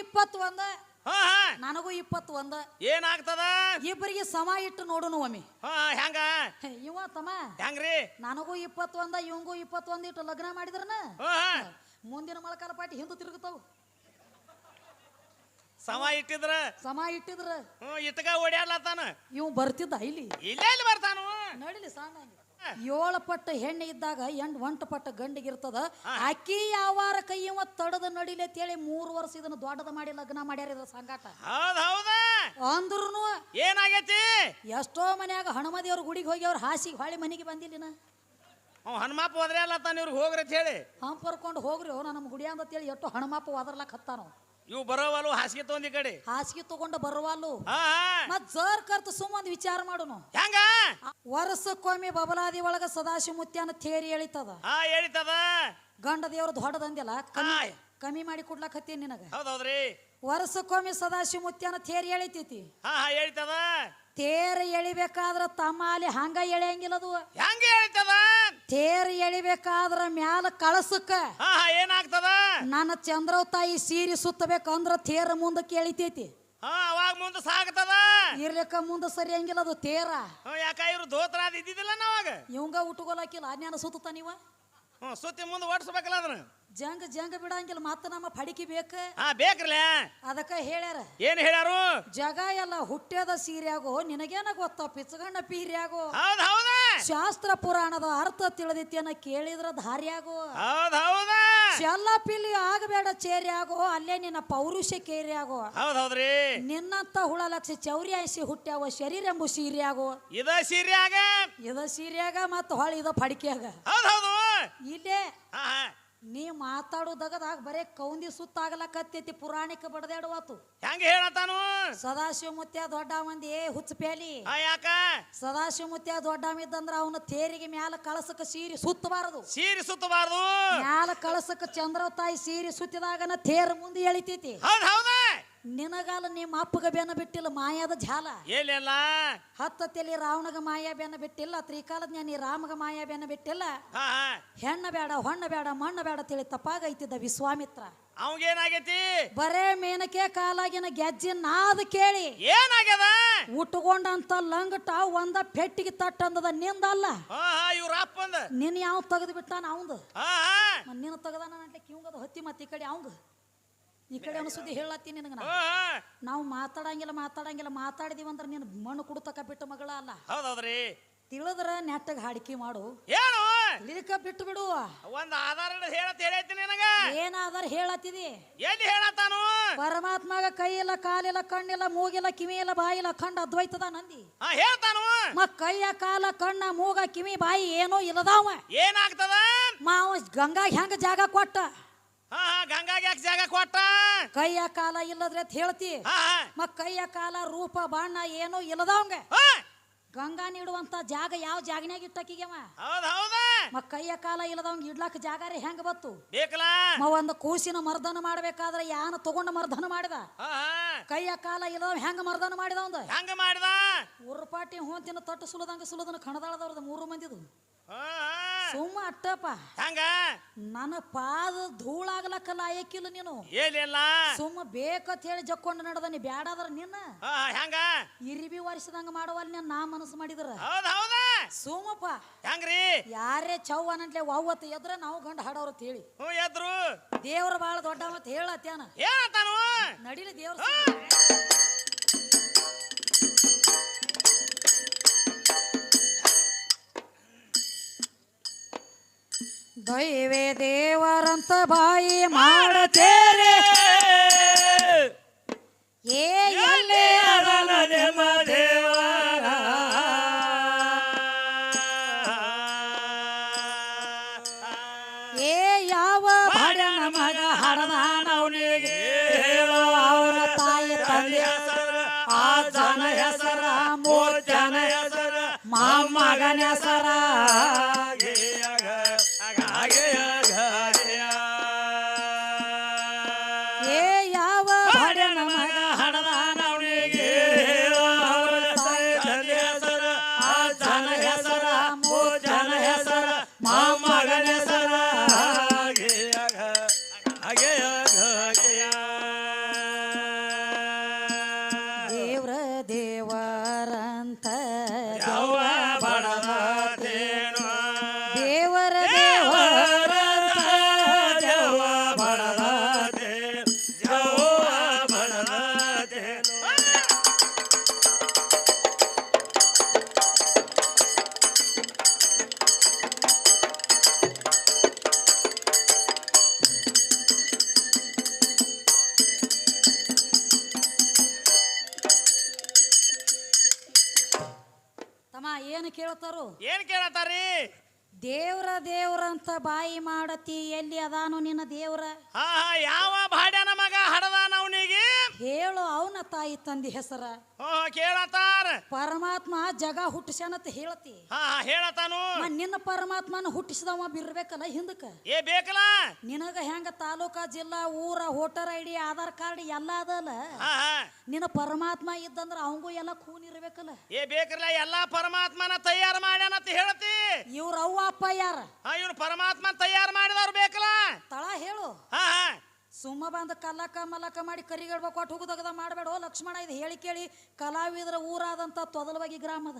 ಇಪ್ಪತ್ತೊಂದ. ಹಾ ಹಾ. ನನಗೂ ಇಪ್ಪತ್ತೊಂದ. ಏನಾಗ್ತದ? ಇಬ್ಬರಿಗೆ ಸಮ ಇಟ್ಟು ನೋಡುನು ಒಮ್ಮೆ ಹಾ ಹೆಂಗ? ಹೇ, ಇವ ತಮ್ಮ. ಹೆಂಗ್ರಿ? ನನಗೂ ಇಪ್ಪತ್ತೊಂದ ಇವಂಗೂ ಇಪ್ಪತ್ತೊಂದು ಇಟ್ಟು ಲಗ್ನ ಮಾಡಿದ್ರನ? ಹಾ ಹಾ. ಮುಂದಿನ ಮೊಳಕಾಲ ಪಾಟಿ ಹಿಂದೆ ತಿರುಗುತ್ತಾವ ಸಮ ಇಟ್ಟಿದ್ರ? ಸಮ ಇಟ್ಟಿದ್ರ. ಹ್ಮ್ ಇಟ್ಕ ಓಡ್ಯಾಡ್ಲತ್ತಾನ? ಇವ್ ಬರ್ತಿದ್ದ ಇಲ್ಲಿ. ಇಲ್ಲೇ ಇಲ್ಲಿ ಬರ್ತಾನು? ನಡಿಲಿ ಸಣ್ಣ ಏಳು ಪಟ್ಟ ಹೆಣ್ಣು ಇದ್ದಾಗ ಎಂಟು ಒಂಟು ಪಟ್ಟ ಗಂಡಿಗಿರ್ತದ ಅಕ್ಕಿ ಯಾವಾರ ಕೈ ಇವ ತಡದ ನಡಿಲೆ ತೇಳಿ ಮೂರು ವರ್ಷ ಇದನ್ನ ದೊಡ್ಡದ ಮಾಡಿ ಲಗ್ನ ಮಾಡ್ಯಾರ ಇದ್ರ ಸಂಗಾಟ. ಅಂದ್ರೂ ಏನಾಗೈತಿ? ಎಷ್ಟೋ ಮನ್ಯಾಗ ಹನುಮದೇವ್ರ ಗುಡಿಗೆ ಹೋಗಿ ಅವ್ರ ಹಾಸಿಗೆ ಹೊಳಿ ಮನೆಗೆ ಬಂದಿಲ್ಲ ಹನುಮಾಪ ಹನುಮಪ್ಪ ಹೋದ್ರೆ ತಾನು ಇವ್ರಿಗೆ ಹೋಗ್ರಿ ಅಂತ ಹೇಳಿ. ಹಂಪರ್ಕೊಂಡು ಹೋಗ್ರಿ ಅವ್ರು ನಮ್ಮ ಗುಡಿ ಅಂತೇಳಿ ಎಷ್ಟು ಹನುಮಪ್ಪ ಒದರ್ಲಕ್ ಹತ್ತಾನು ಇವು ಬರವಾಲು ಹಾಸಿಗೆ ತಗೊಂಡ್ ಈ ಕಡೆ. ಹಾಸಿಗೆ ತಗೊಂಡ ಬರುವಲ್ಲು. ಹಾ ಮತ್ ಜರ್ ಕರ್ತ ಸುಮ್ಮಂದ್ ವಿಚಾರ ಮಾಡುನು. ಹೆಂಗ? ವರ್ಷಕ್ಕೊಮ್ಮೆ ಬಬಲಾದಿ ಒಳಗ ಸದಾಶಿವ ಮುತ್ಯಾನ ಥೇರಿ ಎಳಿತದ. ಹಾ ಹೇಳಿತದ ಗಂಡ ದೇವ್ರ ದೊಡ್ಡದಂದಿಲ್ಲ ಕಮ್ಮಿ. ಕಮ್ಮಿ ಮಾಡಿ ಕೊಡ್ಲಕ್ ಹತ್ತೀನಿ ನಿನಗ ಹೌದೌದ್ರಿ ವರ್ಷಕ್ಕೊಮ್ಮೆ ಸದಾಶಿವ ಮುತ್ಯಾನ ಥೇರಿ ಎಳಿತೈತಿ. ಹಾ ಹಾ ಹೇಳ್ತದ ತೇರ್ ಎಳಿಬೇಕಾದ್ರ ತಮಾಲಿ ಅಲ್ಲಿ ಹಂಗ ಎಳೆಯಂಗಿಲ್ಲ ಅದು ಹೆಂಗ ಹೇಳ್ತದ ತೇರು ಎಳಿಬೇಕಾದ್ರ ಮ್ಯಾಲ ಕಳಸಕ್ಕ. ಹಾ ಏನಾಗ್ತದ? ನನ್ನ ಚಂದ್ರವ್ ತಾಯಿ ಸೀರೆ ಸುತ್ತಬೇಕಂದ್ರ ತೇರ ಮುಂದಕ್ಕೆ ಎಳಿತೈತಿ ಹಾ ಅವಾಗ ಮುಂದೆ ಸಾಗ್ತದ? ಇರ್ಲಿಕ್ಕ ಮುಂದೆ ಸರಿಯಂಗಿಲ್ಲ ಅದು ತೇರ. ಯಾಕ ಇವ್ರು ಅದ್ ಇದ್ದಿದ್ದಿಲ್ಲ ನಾವಾಗ ಇವಂಗ ಉಟ್ಕೊಲಾಕಿಲ್ಲ ಅನ್ಯಾನ ಸುತ್ತ ನೀವ? ಸುತ್ತಿ ಮುಂದೆ ಓಡಿಸ್ಬೇಕಲ್ಲ ಅದನ್ನ? ಜಂಗ ಜಂಗ ಬಿಡಂಗಿಲ್ಲ ಮತ್ತ ನಮ್ಮ ಫಡಿಕೆ ಬೇಕ? ಹಾ ಬೇಕ್ರಲ್ಲ? ಅದಕ್ಕ ಹೇಳ್ಯಾರ. ಏನ್ ಹೇಳ್ಯಾರು? ಜಗ ಎಲ್ಲ ಹುಟ್ಟ್ಯದ ಸೀರ್ಯಾಗೋ ನಿನಗೇನ ಗೊತ್ತ? ಪಿಚ್ಚಗಣ್ಣ ಪೀರ್ಯಾಗೋ? ಹೌದ್ ಹೌದ. ಶಾಸ್ತ್ರ ಪುರಾಣದ ಅರ್ಥ ತಿಳಿದಿತ್ತೇನ ಕೇಳಿದ್ರ ಧಾರ್ಯಾಗೋ? ಹೌದ್ ಹೌದ. ಚೆಲ್ಲ ಪಿಲಿ ಆಗಬೇಡ ಚೇರ್ಯಾಗೋ ಅಲ್ಲೇ ನಿನ್ನ ಪೌರುಷ ಕೇರ್ಯಾಗೋ? ಹೌದ್ ಹೌದ್ರಿ. ನಿನ್ನಂತ ಹುಳ ಲಕ್ಷ ಚೌರಿ ಐಸಿ ಹುಟ್ಟ್ಯಾವ ಶರೀರ ಎಂಬು ಸೀರ್ಯಾಗೋ? ಇದ ಸೀರ್ಯಾಗ? ಇದ ಸೀರ್ಯಾಗ ಮತ್ತ ಹೊಳ ಇದ ಪಡಿಕೆಯಾಗ? ಹೌದ್ ಹೌದು. ಇಲ್ಲೇ. ನೀ ಮಾತಾಡೋದಗದಾಗ ಬರೇ ಕೌಂದಿ ಸುತ್ತಾಗಲಕತ್ತೈತಿ ಪುರಾಣಿಕ ಬಡದಾಡುವಾತು ಹೆಂಗ ಹೇಳತಾನು ಸದಾಶಿವ ಮುತ್ಯ ದೊಡ್ಡ ಮಂದಿ ಏ ಹುಚ್ಚ ಪ್ಯಾಲಿ ಯಾಕ? ಸದಾಶಿವ ಮುತ್ಯ ದೊಡ್ಡ ಇದ್ದಂದ್ರ ಅವನ ತೇರಿಗೆ ಮ್ಯಾಲ ಕಳಸಕ ಸೀರಿ ಸುತ್ತಬಾರದು. ಸೀರಿ ಸುತ್ತಬಾರದು? ಮ್ಯಾಲ ಕಳಸಕ ಚಂದ್ರ ತಾಯಿ ಸೀರಿ ಸುತ್ತಿದಾಗನ ತೇರ ಮುಂದೆ ಎಳಿತೈತಿ. ಹೌದ್ ಹೌದ. ನಿನಗಾಲ ನಿಮ್ಮ ಅಪ್ಪಗ ಬೆನ್ನ ಬಿಟ್ಟಿಲ್ಲ ಮಾಯಾದ ಜಾಲ ಏನಿಲ್ಲ? ಹತ್ತ ತಲಿ ರಾವಣಗ ಮಾಯಾ ಬೆನ್ನ ಬಿಟ್ಟಿಲ್ಲ ತ್ರಿಕಾಲ ಜ್ಞಾನಿ ರಾಮಗ ಮಾಯಾ ಬೆನ್ನ ಬಿಟ್ಟಿಲ್ಲ. ಹೆಣ್ಣ ಬೇಡ ಹೊಣ್ಣ ಬೇಡ ಮಣ್ಣ ಬೇಡ ತಿಳಿ ತಪ್ಪಾಗೈತಿದ್ದ ವಿಶ್ವಾಮಿತ್ರ. ಅವಂಗೇನಾಗೈತಿ? ಬರೇ ಮೇನಕೆ ಕಾಲಾಗಿನ ಗೆಜ್ಜೆ ನಾದ ಕೇಳಿ. ಏನಾಗ್ಯದ? ಉಟ್ಕೊಂಡಂತ ಲಂಗಟ ಒಂದ ಪೆಟ್ಟಿಗೆ ತಟ್ಟಂದದ ನಿಂದಲ್ಲ. ಇವ್ರ ಅಪ್ಪಂದ. ನಿನ್ನ ಯಾವ ತೆಗೆದು ಬಿಟ್ಟಾನ ಅವಂದು? ನಿನ್ನ ತೆಗೆದಾನ ಕಿವಂಗದ ಹತ್ತಿ ಮತ್ತೆ ಈ ಕಡೆ ಅವಂಗ? ಈ ಕಡೆ ಅವನ ಸುದ್ದಿ ಹೇಳತ್ತೀನಿ ನಿನಗ ನಾ. ನಾವು ಮಾತಾಡಂಗಿಲ್ಲ ಮಾತಾಡಂಗಿಲ್ಲ ಮಾತಾಡಿದೀವಂದ್ರ ನೀನು ಮಣ್ಣು ಕುಡತಕ್ಕ ಬಿಟ್ಟು ಮಗಳ ಅಲ್ಲ. ಹೌದೌದ್ರಿ. ತಿಳಿದ್ರ ನೆಟ್ಟಗ ಹಾಡಿಕೆ ಮಾಡು. ಏನು? ತಿಳಿಕ ಬಿಟ್ಟು ಬಿಡು. ಒಂದ್ ಆಧಾರ ಹೇಳತ್ ಹೇಳೈತಿ ನಿನಗ? ಆಧಾರ ಹೇಳತ್ತಿದಿ? ಎಲ್ಲಿ ಹೇಳತ್ತಾನು? ಪರಮಾತ್ಮಗ ಕೈ ಇಲ್ಲ ಕಾಲಿಲ್ಲ ಕಣ್ಣಿಲ್ಲ ಮೂಗಿಲ್ಲ ಕಿವಿ ಇಲ್ಲ ಬಾಯಿ ಇಲ್ಲ ಖಂಡ ಅದ್ವೈತದ ನಂದಿ? ಹಾ ಹೇಳ್ತಾನು. ಮ ಕೈಯ ಕಾಲ ಕಣ್ಣ ಮೂಗ ಕಿವಿ ಬಾಯಿ ಏನೋ ಇಲ್ಲದಾವ. ಏನಾಗ್ತದ? ಮಾವ ಗಂಗಾ ಹೆಂಗ ಜಾಗ ಕೊಟ್ಟ? ಹಾ ಹಾ ಗಂಗಾಗೆ ಯಾಕೆ ಜಾಗ ಕೊಟ್ಟ? ಕೈಯ ಕಾಲ ಇಲ್ಲದ್ರೆ ಅಂತ ಹೇಳ್ತಿ. ಹಾ ಮ ಕೈಯ ಕಾಲ ರೂಪ ಬಣ್ಣ ಏನು ಇಲ್ಲದವಂಗ ಹಾ. ಗಂಗಾ ನೀಡುವಂತ ಜಾಗ ಯಾವ ಜಾಗನ್ಯಾಗ ಇಟ್ಟಕಿಗೆವ ಹೌದ್ ಹೌದ. ಮ ಕೈಯ ಕಾಲ ಇಲ್ಲದವಂಗ ಇಡ್ಲಕ್ ಜಾಗ ರೀ ಹೆಂಗ ಬತ್ತು? ಬೇಕಲ್ಲ. ಮ ಒಂದು ಕೂಸಿನ ಮರ್ದನ ಮಾಡ್ಬೇಕಾದ್ರೆ ಯಾನ ತಗೊಂಡ ಮರ್ದನ ಮಾಡಿದ? ಹಾ ಹಾ. ಕೈಯ ಕಾಲ ಇಲ್ಲದವ ಹೆಂಗ ಮರ್ದನ ಮಾಡಿದ ಒಂದು ಹೆಂಗ ಮಾಡಿದ? ಉರ್ಪಾಟಿ ಹೋಂತಿನ ತಟ್ಟು ಸುಲದಂಗ ಸುಲದನ ಕಣದಾಳದವ್ರದ ಮೂರು ಮಂದಿದು. ಸುಮ್ಮ ಅಟ್ಟಪ್ಪ. ಹಂಗ? ನನ್ನ ಪಾದ ಧೂಳಾಗ್ಲಕ್ಕ ಲಾಯಕ್ಕಿಲ್ಲ ನೀನು. ಏನಿಲ್ಲ? ಸುಮ್ಮ ಬೇಕಂತ ಹೇಳಿ ಜಕ್ಕೊಂಡು ನಡೆದ ನೀ ಬ್ಯಾಡಾದ್ರ ನಿನ್ನ. ಹೆಂಗ? ಇರಿಬಿ ವರ್ಷದಂಗ ಮಾಡವಲ್ಲಿ ನೀನ್ ನಾ ಮನಸ್ಸು ಮಾಡಿದ್ರ. ಹೌದ್ ಹೌದ? ಸುಮ್ಮಪ್ಪ. ಹೆಂಗ್ರಿ? ಯಾರೇ ಚೌ ಒವ್ವತ್ತು ಎದ್ರ ನಾವು ಗಂಡ ಹಾಡೋರು ಅಂತ ಹೇಳಿ. ಹ್ಞೂ ಎದ್ರು? ದೇವ್ರ ಬಾಳ ದೊಡ್ಡ ಮತ್ ಹೇಳತ್ತೇನ. ಏನತ್ತಾನು ನಡಿಲಿ ದೇವ್ರ ದೈವೇ ದೇವರಂತ ಬಾಯಿ ಮಾಡತೇರೆ ಏ ಎಲ್ಲೇ ದೇವರ? ಏ ಯಾವ ಬಡನ ಮಗ ಹಡದಾನ ಅವನಿಗೆ ಅವರ ತಾಯಿ ತಂದೆ. ಆ ಜನ ಹೆಸರ ಮೂರ್ ಜನ ಹೆಸರ ಮೊಮ್ಮಗನ ಹೆಸರ. ಏನ್ ಕೇಳ್ತಾರು? ಏನ್ ಕೇಳತ್ತಾರಿ? ದೇವ್ರ ದೇವ್ರ ಅಂತ ಬಾಯಿ ಮಾಡತಿ ಎಲ್ಲಿ ಅದಾನು ನಿನ್ನ ದೇವ್ರ? ಹಾ ಹಾ ಯಾವ ಭಾಡ್ಯನ ಮಗ ಹಡದಾನ ಅವನಿಗೆ? ಹೇಳು ಅವನ ತಾಯಿ ತಂದಿ ಹೆಸರ? ಕೇಳತಾರ ಪರಮಾತ್ಮ ಜಗ ಹುಟ್ಟಿಸ್ಯಾನಂತ ಹೇಳ್ತಿ. ಹೇಳತಾನು ನಿನ್ನ ಪರಮಾತ್ಮನ ಹುಟ್ಟಿಸಿದವ ಬಿರ್ಬೇಕಲ್ಲ ಹಿಂದಕ್ಕ? ಏ ಬೇಕಲ್ಲ? ನಿನಗ ಹೆಂಗ ತಾಲೂಕಾ ಜಿಲ್ಲಾ ಊರ ವೋಟರ್ ಐಡಿ ಡಿ ಆಧಾರ್ ಕಾರ್ಡ್ ಎಲ್ಲ ಅದಲ್ಲ? ನಿನ್ನ ಪರಮಾತ್ಮ ಇದ್ದಂದ್ರ ಅವಂಗೂ ಎಲ್ಲ ಖೂನ್ ಇರ್ಬೇಕಲ್ಲ? ಏ ಬೇಕಲ್ಲ ಎಲ್ಲಾ ಪರಮಾತ್ಮನ ತಯಾರು ಮಾಡ್ಯಾನಂತ ಹೇಳ್ತಿ. ಇವ್ರ ಅವ್ವ ಅಪ್ಪ ಯಾರ? ಹಾ ಇವನು ಪರಮಾತ್ಮ ತಯಾರು ಮಾಡಿದವ್ರು ಬೇಕಲ್ಲ. ತಳ ಹೇಳು. ಹಾ. ಸುಮ್ಮ ಬಂದು ಕಲ್ಲಕ್ಕ ಮಲ್ಲಕ್ಕ ಮಾಡಿ ಕರಿಗಡ್ಬೇಕು ಕೊಟ್ಟು ಹೋಗುದಗದ ಮಾಡಬೇಡ? ಲಕ್ಷ್ಮಣ ಇದು ಹೇಳಿ ಕೇಳಿ ಕಲಾವಿದರ ಊರಾದಂತ ತೊದಲವಾಗಿ ಗ್ರಾಮದ.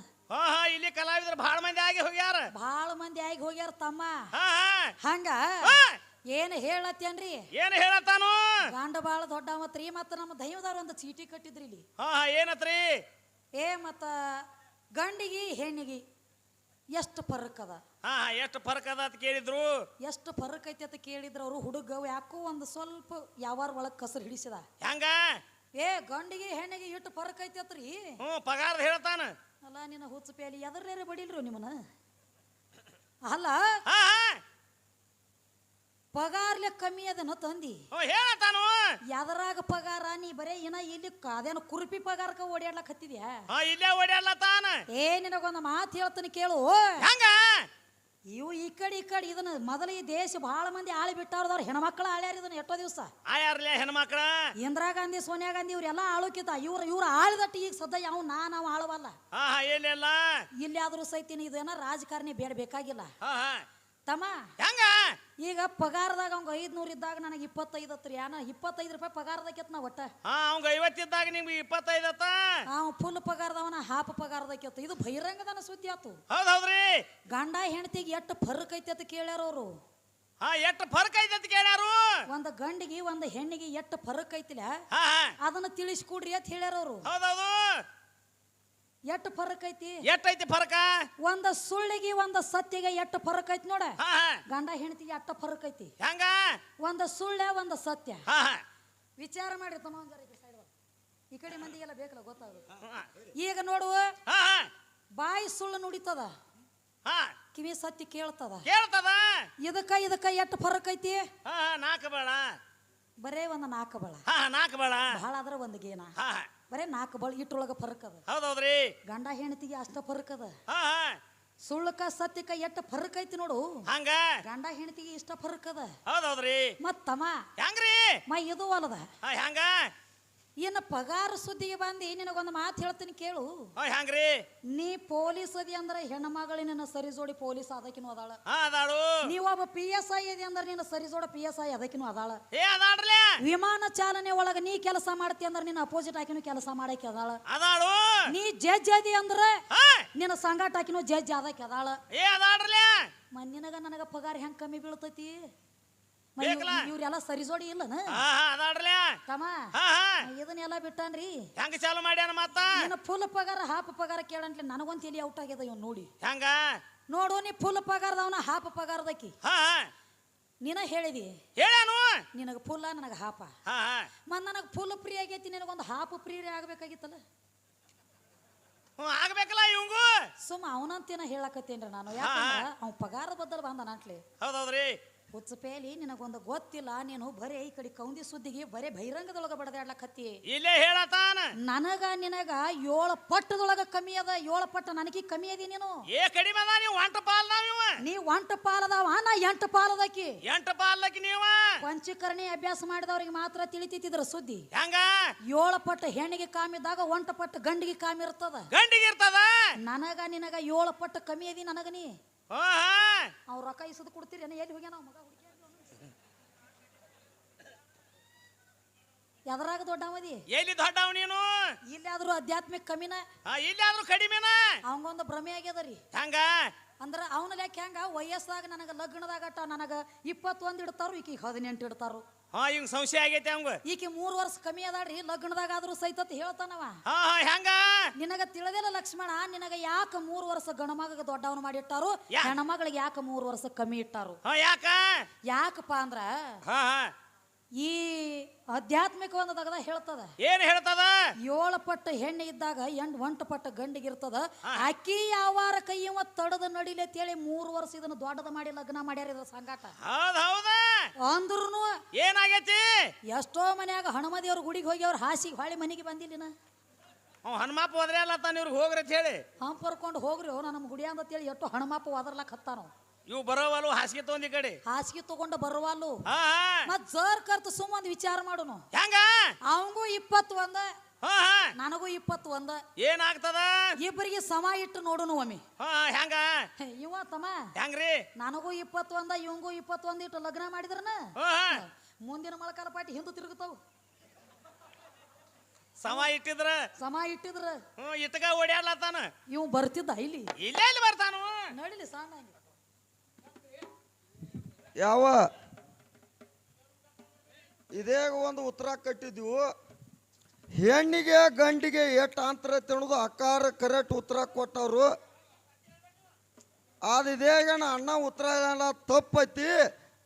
ಇಲ್ಲಿ ಕಲಾವಿದರು ಬಹಳ ಮಂದಿ ಆಗಿ ಹೋಗ್ಯಾರ. ಬಹಳ ಮಂದಿ ಆಗಿ ಹೋಗ್ಯಾರ ತಮ್ಮ. ಹಂಗ ಏನು ಹೇಳತ್ತೇನ್ರಿ? ಏನ್ ಹೇಳತ್ತಾನು? ಗಂಡ ಬಾಳ ದೊಡ್ಡವತ್ರಿ ಮತ್ತ ನಮ್ಮ ದೈವದವ್ರ ಒಂದು ಚೀಟಿ ಕಟ್ಟಿದ್ರಿ ಇಲ್ಲಿ ಏನತ್ರಿ? ಏ ಮತ್ತ ಗಂಡಿಗೆ ಹೆಣ್ಣಿಗೆ ಎಷ್ಟು ಫರಕ್ ಅದ? ಹಾ ಎಷ್ಟು ಫರ್ಕ್ ಅದ ಅಂತ ಕೇಳಿದ್ರು. ಎಷ್ಟು ಫರಕ್ ಐತಿ ಅಂತ ಕೇಳಿದ್ರ ಅವರು ಹುಡುಗ ಯಾಕೋ ಒಂದು ಸ್ವಲ್ಪ ಯಾವಾರ ಒಳಗ್ ಕಸರು ಹಿಡಿಸಿದ. ಹೆಂಗ? ಏ ಗಂಡಿಗೆ ಹೆಣ್ಣಿಗೆ ಇಟ್ಟು ಫರಕ್ ಐತಿ ಅತ್ರಿ. ಹ್ಞೂ ಪಗಾರ ಹೇಳ್ತಾನ. ಅಲ್ಲ ನಿನ್ನ ಹುಚ್ಚು ಪೇಲಿ ಎದರ್ಲೇರೆ ಬಡಿಲ್ರು ನಿಮ್ಮನ್ನ? ಅಲ್ಲ ಪಗಾರ್ಲೆ ಕಮ್ಮಿ ಅದನ್ನ ತಂದಿ. ಎದರಾಗ ಪಗಾರ ನೀ ಬರೇ ಇನ್ನ ಇಲ್ಲಿ ಅದೇನು ಕುರುಪಿ ಪಗಾರಕ ಓಡಾಡ್ಲಕ್ ಹತ್ತಿದ್ಯಾ? ಹಾ ಇಲ್ಲೇ ಓಡಾಡ್ಲತಾನ ಏ ನಿನಗೊಂದು ಮಾತು ಹೇಳ್ತೀನಿ ಕೇಳು. ಹೆಂಗ? ಇವು ಈ ಕಡೆ ಈ ಕಡೆ ಇದನ್ನ ಮೊದಲ ಈ ದೇಶ ಬಹಳ ಮಂದಿ ಆಳಿ ಬಿಟ್ಟಾರದವ್ರ ಹೆಣ್ಮಕ್ಳ ಆಳ್ಯಾರ ಇದನ್ನ ಎಷ್ಟೋ ದಿವಸ. ಆಯಾರ್ಲೆ ಹೆಣ್ಮಕ್ಳ? ಇಂದಿರಾ ಗಾಂಧಿ ಸೋನಿಯಾ ಗಾಂಧಿ ಇವ್ರೆಲ್ಲ ಆಳುಕಿತ ಇವ್ರ ಇವ್ರ ಆಳಿದಟ್ಟು ಈಗ ಸದ್ಯ ಯಾವ ನಾ ನಾವು ಆಳವಲ್ಲ. ಹಾ ಹಾ ಎಲ್ಲಿಲ್ಲ ಇಲ್ಲಿ ಆದ್ರೂ ಸೈತಿನ ಇದೇನ ರಾಜಕಾರಣಿ ಬೇಡ ಬೇಕಾಗಿಲ್ಲ ಹಾ ಹಾ. ತಮ್ಮ? ಹೆಂಗ? ಈಗ ಪಗಾರದಾಗ ಅವಂಗ ಐದ್ನೂರು ಇದ್ದಾಗ ನನಗೆ ಇಪ್ಪತ್ತೈದು ಹತ್ರ ಯಾನ ಇಪ್ಪತ್ತೈದು ರೂಪಾಯಿ ಪಗಾರದಕ್ಕೆತ್ ನಾ ಒಟ್ಟ? ಹಾ ಅವಂಗ ಐವತ್ತಿದ್ದಾಗ ನಿಮ್ಗೆ ಇಪ್ಪತ್ತೈದತ್ತ ಅವ ಫುಲ್ ಪಗಾರದವನ ಹಾಫ್ ಪಗಾರದಕ್ಕೆತ್ತು ಇದು ಬಹಿರಂಗದನ ಸುದ್ದಿ ಆತು. ಹೌದ್ ಹೌದ್ರಿ ಗಂಡ ಹೆಂಡತಿಗೆ ಎಷ್ಟು ಫರ್ಕ್ ಐತಿ ಅಂತ ಕೇಳ್ಯಾರ ಅವರು. ಹಾ ಎಷ್ಟು ಫರ್ಕ್ ಐತಿ ಅಂತ ಕೇಳ್ಯಾರು? ಒಂದ್ ಗಂಡಿಗೆ ಒಂದ್ ಹೆಣ್ಣಿಗೆ ಎಷ್ಟು ಫರ್ಕ್ ಐತಿಲ್ಲ ಅದನ್ನ ತಿಳಿಸ್ಕೊಡ್ರಿ ಅಂತ ಹೇಳ್ಯಾರ ಅವರು. ಹೌದೌದು ಎಷ್ಟು ಫರಕ್ ಐತಿ? ಎಷ್ಟೈತಿ ಫರಕ? ಒಂದ ಸುಳ್ಳಿಗೆ ಒಂದ ಸತ್ಯಗೆ ಎಷ್ಟು ಫರಕ್ ಐತಿ ನೋಡ. ಹಾ ಹಾ. ಗಂಡ ಹೆಂಡತಿಗೆ ಎಷ್ಟು ಫರಕ್ ಐತಿ? ಹೆಂಗ? ಒಂದ ಸುಳ್ಳೆ ಒಂದ ಸತ್ಯ. ಹಾ ಹಾ. ವಿಚಾರ ಮಾಡಿ ತಮ್ಮ ಈ side ಬಾ. ಈ ಕಡೆ ಮಂದಿಗೆಲ್ಲ ಬೇಕಲ್ಲ ಗೊತ್ತಾಗುತ್ತೆ ಈಗ ನೋಡು. ಹಾ ಹಾ. ಬಾಯಿ ಸುಳ್ಳು ನುಡಿತದ? ಹಾ. ಕಿವಿ ಸತ್ಯ ಕೇಳ್ತದ? ಕೇಳ್ತದ? ಇದಕ್ಕ ಇದಕ್ಕ ಎಷ್ಟು ಫರಕ್ ಐತಿ? ಹಾ ಹಾ. ನಾಲ್ಕು ಬೇಡ ಬರೇ ಒಂದ ನಾಲ್ಕು ಬಳ. ಹಾ ಹಾ ನಾಲ್ಕು ಬೇಡ ಬಹಳ ಆದ್ರ ಒಂದ್ ಗೇನ. ಹಾ ಹಾ. ಬರೇ ನಾಲ್ಕು ಬಳ ಇಟ್ಟೊಳಗ ಫರಕ್ ಅದ. ಹೌದೌದ್ರಿ. ಗಂಡ ಹೆಂಡತಿಗೆ ಅಷ್ಟ ಫರಕ್ ಅದ. ಹಾ ಹಾ. ಸುಳ್ಳಕ ಸತ್ಯಕ ಎಷ್ಟು ಫರಕ್ ಐತಿ ನೋಡು. ಹಂಗ? ಗಂಡ ಹೆಂಡತಿಗೆ ಇಷ್ಟ ಫರಕ್ ಅದ. ಹೌದೌದ್ರಿ. ಮತ್ ತಮ್ಮ ಹೆಂಗ್ರಿ? ಮೈ ಇದು ಅಲ್ಲದ ಹಾ ಹೆಂಗ? ಇನ್ನು ಪಗಾರ ಸುದ್ದಿಗೆ ಬಂದು ನಿನಗೊಂದು ಮಾತು ಹೇಳ್ತೀನಿ ಕೇಳು. ಹಾ ಹೆಂಗ್ರಿ. ನೀ ಪೊಲೀಸ್ ಅದಿ ಅಂದ್ರೆ ನಿನ್ನ ಸರಿ ಜೋಡಿ ಪೊಲೀಸ್ ಅದಕ್ಕಿನ ಅದಾಳ. ಅದಾಳು. ನೀವೊಬ್ಬ ಪಿ ಎಸ್ ಐ ಅದಿ ಅಂದ್ರೆ ನಿನ್ನ ಸರಿ ಜೋಡ ಪಿ ಎಸ್ ಐ ಅದಕ್ಕಿನ ಅದಾಳ. ವಿಮಾನ ಚಾಲನೆ ಒಳಗ ನೀ ಕೆಲಸ ಮಾಡ್ತಿ ಅಂದ್ರೆ ನಿನ್ನ ಅಪೋಸಿಟ್ ಹಾಕಿನೂ ಕೆಲಸ ಮಾಡಕ್ಕೆ ಅದಾಳ. ಅದಾಳು. ನೀ ಜಡ್ಜ್ ಅದಿ ಅಂದ್ರೆ ನಿನ್ನ ಸಂಗಾಟ ಹಾಕಿನೂ ಜಡ್ಜ್ ಅದಕ್ಕೆ ಅದಾಳ. ಮನ್ನಿನಗ ನನಗ ಪಗಾರ ಹೆಂಗ್ ಕಮ್ಮಿ ಬೀಳ್ತೈತಿ? ಬೇಕಲ್ಲ? ಇವ್- ಇವ್ರೆಲ್ಲ ಸರಿ ಜೋಡಿ ಇಲ್ಲನ? ಹಾ ಹಾ ತಮ್ಮ ಇದನ್ನೆಲ್ಲ ಬಿಟ್ಟಾನ್ರಿ. ಹೆಂಗ ಚಾಲು ಮಾಡ್ಯಾನ ಮತ್ತ ನಿನ್ನ ಫುಲ್ ಪಗಾರ ಹಾಫ್ ಪಗಾರ ಕೇಳಂಟ್ಲಿ ನನಗೊಂದು ತಲಿ ಔಟ್ ಆಗ್ಯದ ಇವ್ ನೋಡಿ. ಹೆಂಗ? ನೋಡು ನೀ ಫುಲ್ ಪಗಾರದವನ ಹಾಫ್ ಪಗಾರದಕ್ಕಿ ಹಾ ಹಾ. ನೀನ ಹೇಳಿದಿ? ಹೇಳ್ಯಾನು? ನಿನಗೆ ಫುಲ್ಲ ನನಗೆ ಹಾಪ. ಹಾ ಹಾ. ಮತ್ ನನಗೆ ಫುಲ್ ಫ್ರೀ ಆಗೈತಿ ನಿನಗೊಂದು ಹಾಫ್ ಫ್ರೀ ಆಗ್ಬೇಕಾಗಿತ್ತಲ್ಲ? ಹ್ಞೂ ಆಗ್ಬೇಕಲ್ಲ ಇವಂಗು? ಸುಮ್ಮ ಅವನಂತೇನ ಹೇಳಕತ್ತೇನ್ರಿ ನಾನು. ಯಾಕಂದ್ರ ಅವ್ ಪಗಾರದ ಬದಲ್ ಬಂದ ನಾಟ್ಲಿ ಹೌದೌದ್ರಿ. ಹುಚ್ಚ ಪೇಲಿ ನಿನಗೊಂದು ಗೊತ್ತಿಲ್ಲ ನೀನು ಬರೇ ಈ ಕಡೆ ಕೌಂದಿ ಸುದ್ದಿಗೆ ಬರೇ ಬಹಿರಂಗದೊಳಗ ಬಡದಾಡ್ಲಕತ್ತಿ. ಇಲ್ಲೇ ಹೇಳತಾನ. ನನಗ ನಿನಗ ಏಳು ಪಟ್ಟದೊಳಗ ಕಮ್ಮಿ ಅದ ಏಳು ಪಟ್ಟ ನನಗೆ ಕಮ್ಮಿ ಅದಿ ನೀನು. ಏ ಕಡಿಮೆ ಅದ ನೀವು ಒಂಟ ಪಾಲ್ ನೀ ಒಂಟ ಪಾಲದವ ನಾ ಎಂಟು ಪಾಲದಕ್ಕಿ ಎಂಟ ಪಾಲಕ್ಕೆ ನೀವ. ಪಂಚಕರ್ಣಿ ಅಭ್ಯಾಸ ಮಾಡಿದವ್ರಿಗೆ ಮಾತ್ರ ತಿಳಿತಿದ್ರ ಸುದ್ದಿ. ಹೆಂಗ? ಏಳು ಪಟ್ಟ ಹೆಣ್ಣಿಗೆ ಕಾಮಿದ್ದಾಗ ಒಂಟ ಪಟ್ಟ ಗಂಡಿಗೆ ಕಾಮಿರ್ತದ ಗಂಡಿಗೆ ಇರ್ತದ? ನನಗ ನಿನಗ ಏಳು ಪಟ್ಟ ಕಮ್ಮಿ ಅದಿ ನನಗ ನೀ. ಅವ್ರ ರೊಕ್ಕ ಇಸದು ಕೊಡ್ತೀರಿ ಎಲ್ಲಿ ಹೋಗ್ಯಾನ ಮಗ ಅವ್ನು. ಎದ್ರಾಗ ದೊಡ್ಡವದಿ? ಎಲ್ಲಿ ದೊಡ್ಡವ ನೀನು? ಇಲ್ಲಾದ್ರೂ ಆಧ್ಯಾತ್ಮಿಕ ಕಮಿನ? ಇಲ್ಲಿ ಇಲ್ಲಾದ್ರೂ ಕಡಿಮೆನ? ಅವಂಗೊಂದು ಭ್ರಮೆ ಆಗ್ಯದ ರೀ. ಹೆಂಗ? ಅಂದ್ರ ಅವನ ಲೆಕ್ಕ ಹೆಂಗ ವಯಸ್ಸಾಗ ನನಗ ಲಗ್ನದಾಗಟ ನನಗ ಇಪ್ಪತ್ತೊಂದು ಇಡ್ತಾರು ಈಕಿ ಹದಿನೆಂಟು ಇಡ್ತಾರು. ಹಾ ಹಿಂಗ್ ಸಂಶಯ ಆಗೈತೆ ಅವಂಗ. ಈಕಿ ಮೂರು ವರ್ಷ ಕಮ್ಮಿ ಅದಾಡ್ರಿ ಲಗ್ನದಾಗ ಆದ್ರೂ ಸೈತತ್ ಹೇಳ್ತಾನವ. ಹಾ ಹಾ ಹೆಂಗ? ನಿನಗ ತಿಳಿದಿಲ್ಲ ಲಕ್ಷ್ಮಣ ನಿನಗ ಯಾಕ ಮೂರು ವರ್ಷ ಗಣಮಗ ದೊಡ್ಡವನು ಮಾಡಿಟ್ಟಾರು ಯಾ- ಗಣಮಗಳಿಗೆ ಯಾಕ ಮೂರು ವರ್ಷ ಕಮ್ಮಿ ಇಟ್ಟಾರು. ಹಾ ಯಾಕ? ಯಾಕಪ್ಪ ಅಂದ್ರ ಹಾ ಹಾ. ಈ ಆಧ್ಯಾತ್ಮಿಕ ಒಂದು ತಗದ ಹೇಳ್ತದ. ಏನ್ ಹೇಳ್ತದ? ಏಳು ಪಟ್ಟ ಹೆಣ್ಣು ಇದ್ದಾಗ ಎಂಟು ಒಂಟು ಪಟ್ಟು ಗಂಡಿಗಿರ್ತದ ಅಕ್ಕಿ ಯಾವಾರ ಕೈಯವ ತಡದ ನಡಿಲೆ ಅಂತೇಳಿ ಮೂರು ವರ್ಷ ಇದನ್ನ ದೊಡ್ಡದ ಮಾಡಿ ಲಗ್ನ ಮಾಡ್ಯಾರ ಇದ್ರ ಸಂಗಾಟ. ಹೌದ್ ಹೌದ. ಅಂದ್ರೂ ಏನಾಗೈತಿ? ಎಷ್ಟೋ ಮನ್ಯಾಗ ಹನುಮದೇವ್ರ ಗುಡಿಗೆ ಹೋಗಿ ಅವ್ರ ಹಾಸಿಗೆ ಹೊಳಿ ಮನೆಗೆ ಬಂದಿಲ್ಲ ಅವ್ ಹನುಮಾಪ ಹೋದ್ರೆ ಅಲ್ಲತ್ತಾನ ಇವ್ರಿಗೆ ಹೋಗ್ರಿ ಅಂತ ಹೇಳಿ. ಹಂಪರ್ಕೊಂಡು ಹೋಗ್ರಿ ಅವ್ರು ನಮ್ಮ ಗುಡಿ ಅಂತೇಳಿ ಎಷ್ಟು ಹನುಮಾಪ ಹೋದ್ರಲ್ಲ ಹತ್ತಾನ ಇವು ಬರೋವಲ್ವ ಹಾಸಿಗೆ ತಗೊಂಡ್ ಈ ಕಡೆ. ಹಾಸಿಗೆ ತಗೊಂಡ ಬರುವಲ್ಲು. ಹಾ. ಮತ್ ಜರ್ ಕರ್ತು ಸುಮ್ ಒಂದ್ ವಿಚಾರ ಮಾಡುನು. ಹೆಂಗ? ಅವಂಗೂ ಇಪ್ಪತ್ತು ಒಂದ ಹಾ ಹಾ. ನನಗೂ ಇಪ್ಪತ್ತು ಒಂದ ಏನಾಗ್ತದ? ಇಬ್ಬರಿಗೆ ಸಮ ಇಟ್ಟು ನೋಡುನು ಒಮ್ಮೆ. ಹಾ ಹಾ, ಹೆಂಗ? ಹೇ, ಇವ ತಮ್ಮ. ಹೆಂಗ್ರಿ? ನನಗೂ ಇಪ್ಪತ್ತು ಒಂದ ಇವಂಗೂ ಇಪ್ಪತ್ತು ಒಂದ್ ಇಟ್ಟು ಲಗ್ನ ಮಾಡಿದ್ರನ? ಹಾ ಹಾ. ಮುಂದಿನ ಮೊಳಕಾಲ ಪಾಟಿ ಹಿಂದೆ ತಿರುಗುತ್ತಾವ ಸಮ ಇಟ್ಟಿದ್ರ? ಸಮ ಇಟ್ಟಿದ್ರ. ಹ್ಮ್ ಇಟ್ಕ ಓಡ್ಯಾಡ್ಲತ್ತಾನ? ಇವ್ ಬರ್ತಿದ್ದ ಇಲ್ಲಿ. ಇಲ್ಲೇ ಇಲ್ಲಿ ಬರ್ತಾನು. ನಡಿಲಿ ಹಂಗೆ. ಯಾವ? ಇದೇ ಒಂದು ಉತ್ತರ ಕಟ್ಟಿದ್ವು ಹೆಣ್ಣಿಗೆ ಗಂಡಿಗೆ ಎಷ್ಟು ಅಂತರ ತಿನ್ನೋದು ಅಕ್ಕಾರ ಕರೆಕ್ಟ್ ಉತ್ತರ ಕೊಟ್ಟವರು. ಅದು ಇದೇಗಣ ಅಣ್ಣ ಉತ್ತರ ತಪ್ಪತಿ.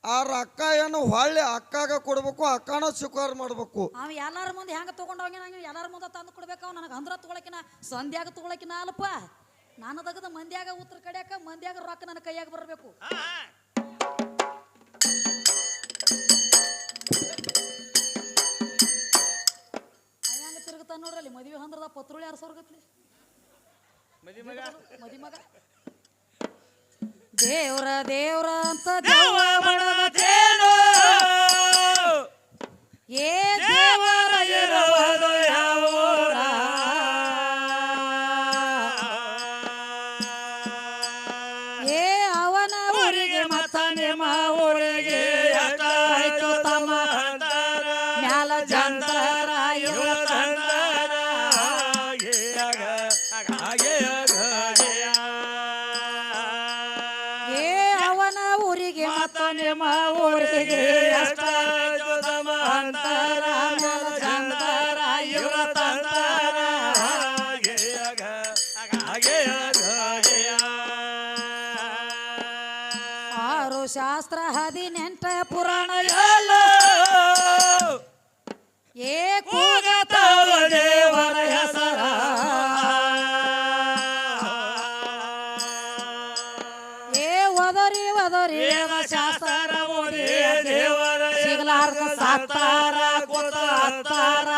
ಆರ ಅಕ್ಕ ಏನು ಹೊಳ್ಳಿ ಅಕ್ಕಾಗ ಕೊಡ್ಬೇಕು ಅಕ್ಕನ ಸ್ವೀಕಾರ ಮಾಡ್ಬೇಕು. ಅವ ಎಲ್ಲಾರ ಮುಂದೆ ಹೆಂಗ ತಗೊಂಡ್ ಹೋಗಿ? ನಂಗೆ ಎಲ್ಲಾರ ಮುಂದೆ ತಂದು ಕೊಡ್ಬೇಕು. ಅವ ನನಗೆ ಅಂದ್ರ ತಗೊಳಕಿನ ಸಂಧ್ಯಾಗ ತಗೊಳಕಿನ ಅಲ್ಪ. ನಾನು ತಗದ ಮಂದ್ಯಾಗ ಉತ್ತರ ಕಡ್ಯಾಕ ಮಂದ್ಯಾಗ ರೊಕ್ಕ ನನ್ನ ಕೈಯಾಗ ಬರಬೇಕು. ನೋಡ್ರಲ್ಲಿ ಮದುವೆ ಹಂದ್ರದ ಪತ್ರೋಳಿ ಯಾರು ಸೊರ್ಗತ್ಲಿ ಮದಿ ಮಗ. ಮದಿ ಮಗ. ದೇವ್ರ ದೇವ್ರ ಅಂತ ದೇವ ತೇನು ಏ ದೇವರ ಇರುವುದು ಯಾವೂರ? ಶಾಸ್ತ್ರ ಹದಿನೆಂಟ ಪುರಾಣ ಏ ಕೂಗತಾವ ದೇವರ ಹೆಸರ ಏ ಒದರಿ ಒದರಿ ಶಾಸ್ತ್ರ ಓದಿ ದೇವರ ಸಿಗಲಾರ್ದ ಸತ್ತಾರ ಕೂತ ಹತ್ತಾರ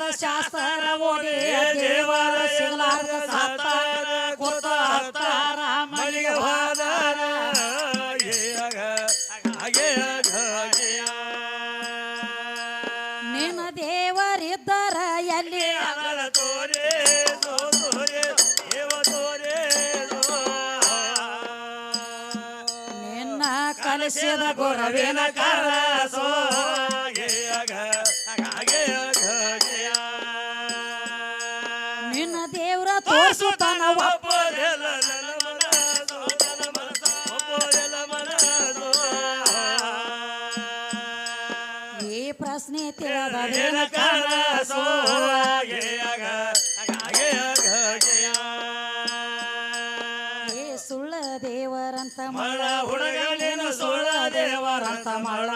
ಒದರಿ ವೇದ ಶಾಸ್ತ್ರ ಓದಿ ದೇವರ ಸಿಗಲಾರ್ದ ಸಾತಾರ ಕೂತ ಹತ್ತಾರ ಮನೆಗೆ ಹೋದಾರ ನಿನ್ನ ದೇವರಿದ್ದರ ಎಲ್ಲಿ ನಿನ್ನ ಕಲಿಸಿದ ಗುರುವಿನ ಕರಸೋ. ನಿನ್ನ ದೇವ್ರ ತೋರ್ಸುತ್ತಾನ ಈ ಪ್ರಶ್ನೆ ಕನಸೋ ಏ ಸುಳ್ಳ ದೇವರಂತ ಮಳ ಹುಡುಗ ನೀನು ಸುಳ್ಳ ದೇವರಂತ ಮಳ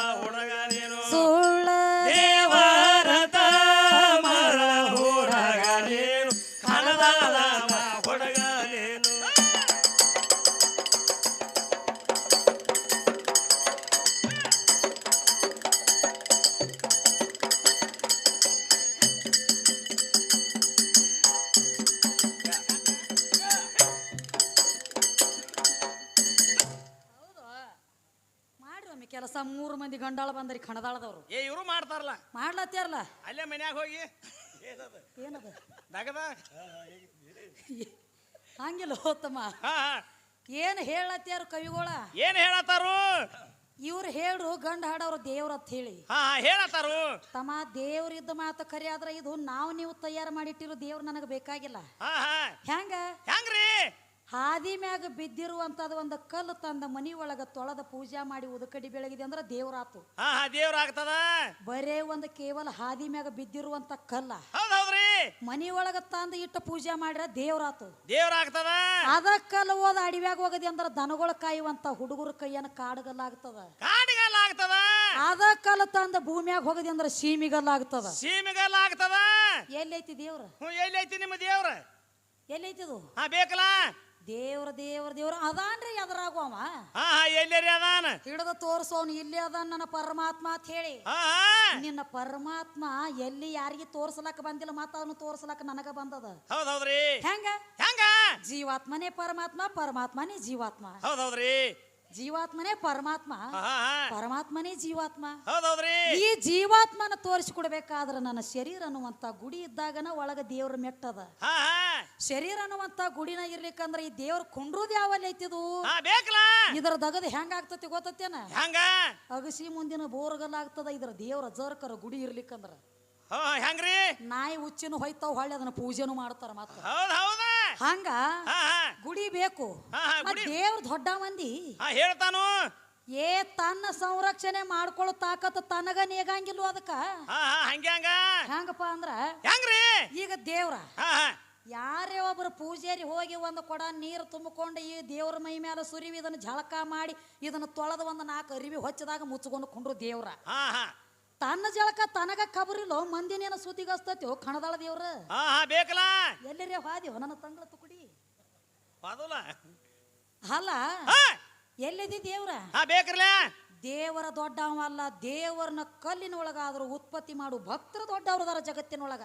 ಗಂಡಾಳ ಬಂದ್ರಿ ಕಣದಾಳದವ್ರು ಏ ಇವರು ಮಾಡ್ತಾರಲ್ಲ. ಮಾಡ್ಲತ್ತಾರಲ್ಲ ಅಲ್ಲೇ ಮನ್ಯಾಗ ಹೋಗಿ. ಏನದ? ಹಂಗಿಲ್ಲ ಹೋತಮ್ಮ. ಏನ್ ಹೇಳತ್ತಾರು ಕವಿಗೋಳ? ಏನ್ ಹೇಳತ್ತಾರು? ಇವ್ರು ಹೇಳು ಗಂಡ ಹಾಡವ್ರ ದೇವ್ರ ಅಂತ ಹೇಳಿ. ಹೇಳತ್ತಾರು. ತಮ್ಮ ದೇವ್ರಿದ್ದ ಮಾತು ಕರಿ ಆದ್ರೆ ಇದು ನಾವು ನೀವು ತಯಾರು ಮಾಡಿಟ್ಟಿರೋ ದೇವ್ರು ನನಗೆ ಬೇಕಾಗಿಲ್ಲ. ಹೆಂಗ? ಹೆಂಗ್ರಿ? ಹಾದಿ ಮ್ಯಾಗ ಬಿದ್ದಿರುವಂತದ ಒಂದು ಕಲ್ಲು ತಂದ ಮನಿ ಒಳಗ ತೊಳೆದ ಪೂಜಾ ಮಾಡಿ ಉದಕಡಿ ಬೆಳಗಿದೆ ಅಂದ್ರೆ ದೇವರಾತು. ಹಾ ಹಾ ದೇವ್ರ ಆಗ್ತದ? ಬರೇ ಒಂದು ಕೇವಲ ಹಾದಿ ಮ್ಯಾಗ ಬಿದ್ದಿರುವಂತ ಕಲ್ಲ. ಹೌದ್ ಹೌದ್ರಿ ಮನಿ ಒಳಗ ತಂದು ಇಟ್ಟ ಪೂಜೆ ಮಾಡ್ರ ದೇವ್ರಾತು. ದೇವ್ರ ಆಗ್ತದ? ಅದ ಕಲ್ಲು ಹೋದ ಅಡಿವ್ಯಾಗ ಹೋಗದಿ ಅಂದ್ರೆ ದನಗಳ ಕಾಯುವಂತ ಹುಡುಗರ ಕೈಯನ್ನ ಕಾಡುಗಲ್ಲಾಗ್ತದ. ಕಾಡಿಗಲ್ಲ ಆಗ್ತದ ಅದ ಕಲ್ಲು ತಂದ ಭೂಮಿಯಾಗ ಹೋಗದಿ ಅಂದ್ರ ಸೀಮಿಗಲ್ಲಾಗ್ತದ. ಸೀಮಿಗಲ್ಲಾಗ್ತದ? ಎಲ್ಲೈತಿ ದೇವ್ರ? ಹ್ಞೂ ಎಲ್ಲೈತಿ ನಿಮ್ಮ ದೇವ್ರ? ಎಲ್ಲೈತಿದು ಹಾ ಬೇಕಲ್ಲ? ದೇವ್ರ ದೇವ್ರ ದೇವ್ರ ಅದಾನ್ರಿ ಎದರಾಗು ಅವ. ಹಾ ಹಾ ಎಲ್ಲೇರಿ ಅದಾನ? ಹಿಡಿದ ತೋರ್ಸೋನು ಇಲ್ಲಿ ಅದ ನನ್ನ ಪರಮಾತ್ಮ ಅಂತ ಹೇಳಿ. ಹಾ ಹಾ. ನಿನ್ನ ಪರಮಾತ್ಮ ಎಲ್ಲಿ ಯಾರಿಗೆ ತೋರ್ಸಲಕ್ಕ ಬಂದಿಲ್ಲ ಮತ್ತ ಅವನು ತೋರ್ಸಲಕ್ಕ ನನಗ ಬಂದದ. ಹೌದ್ ಹೌದ್ರಿ. ಹೆಂಗ? ಹೆಂಗ? ಜೀವಾತ್ಮನೇ ಪರಮಾತ್ಮ ಪರಮಾತ್ಮನೇ ಜೀವಾತ್ಮ. ಹೌದ್ ಹೌದ್ರಿ. ಜೀವಾತ್ಮನೇ ಪರಮಾತ್ಮ. ಪರಮಾತ್ಮನೇ ಜೀವಾತ್ಮ. ಈ ಜೀವಾತ್ಮನ ತೋರಿಸಿಕೊಡ್ಬೇಕಾದ್ರ ನನ್ನ ಶರೀರ ಅನ್ನುವಂತ ಗುಡಿ ಇದ್ದಾಗನ ಒಳಗ ದೇವ್ರ ಮೆಟ್ಟದ. ಶರೀರ ಅನ್ನುವಂತ ಗುಡಿನ ಇರ್ಲಿಕ್ಕಂದ್ರ ಈ ದೇವ್ರ ಕುಂಡ್ರುದ್ ಯಾವಲ್ಲಿ ಐತಿದು? ಇದರ ದಗದ ಹೆಂಗ ಆಗ್ತತಿ ಗೊತ್ತೇನ ಅಗಸಿ ಮುಂದಿನ ಬೋರ್ಗಲ್ ಆಗ್ತದ ಇದ್ರ ದೇವ್ರ ಜರ್ಕರ ಗುಡಿ ಇರ್ಲಿಕ್ಕಂದ್ರ. ಹೆಂಗ್ರಿ? ನಾಯಿ ಉಚ್ಚಿನ ಹೋಯ್ತಾವ ಹೊಳ್ಳಿ ಅದನ್ನ ಪೂಜೆನು ಮಾಡ್ತಾರ ಮತ್ತ. ಹೌದ್ ಹೌದ? ಹಂಗ ಹಾ ಹಾ. ಗುಡಿ ಬೇಕು. ಹಾ, ಹಾ, ಮತ್ ಗುಡಿ. ದೇವ್ರ ದೊಡ್ಡ ಮಂದಿ. ಹಾ ಹೇಳ್ತಾನು. ಏ ತನ್ನ ಸಂರಕ್ಷಣೆ ಮಾಡ್ಕೊಳ್ಳೋ ತಾಕತ್ ತನಗ ನೀಗಂಗಿಲ್ವ ಅದಕ್ಕ? ಹಾ ಹಾ ಹಂಗೆ ಹಂಗ. ಹೆಂಗಪ್ಪ ಅಂದ್ರ ಹೆಂಗ್ರಿ? ಈಗ ದೇವ್ರ. ಹಾ ಹಾ. ಯಾರೇ ಒಬ್ರು ಪೂಜಾರಿ ಹೋಗಿ ಒಂದು ಕೊಡ ನೀರು ತುಂಬಿಕೊಂಡು ಈ ದೇವ್ರ ಮೈ ಮೇಲೆ ಸುರಿವಿ ಇದನ್ನ ಝಳಕ ಮಾಡಿ ಇದನ್ನ ತೊಳೆದು ಒಂದು ನಾಲ್ಕು ಅರಿವಿ ಹೊಚ್ಚದಾಗ ಮುಚ್ಕೊಂಡು ಕುಂಡ್ರು ದೇವ್ರ. ಹಾ ಹಾ. ತನ್ನ ಜಳಕ ತನಗ ಕಬರಿಲ್ಲೋ ಮಂದಿನೇನ ಸುದ್ದಿಗಸ್ತೈತಿ ಕಣದಾಳ ದೇವ್ರ? ಹಾ ಹಾ ಬೇಕಲ್ಲ. ಎಲ್ಲರೇ ಹಾದಿವ ನನ್ನ ತಂಗಳ ತುಕುಡಿ. ಅಲ್ಲ ಹಾ. ಎಲ್ಲಿದಿ ದೇವ್ರ? ಹಾ ಬೇಕ್ರಲ್ಲ ದೇವರ ದೊಡ್ಡವಲ್ಲ ದೇವರನ್ನ ಕಲ್ಲಿನೊಳಗಾದ್ರೂ ಉತ್ಪತ್ತಿ ಮಾಡು ಭಕ್ತರ ದೊಡ್ಡವ್ರದಾರ ಜಗತ್ತಿನೊಳಗ.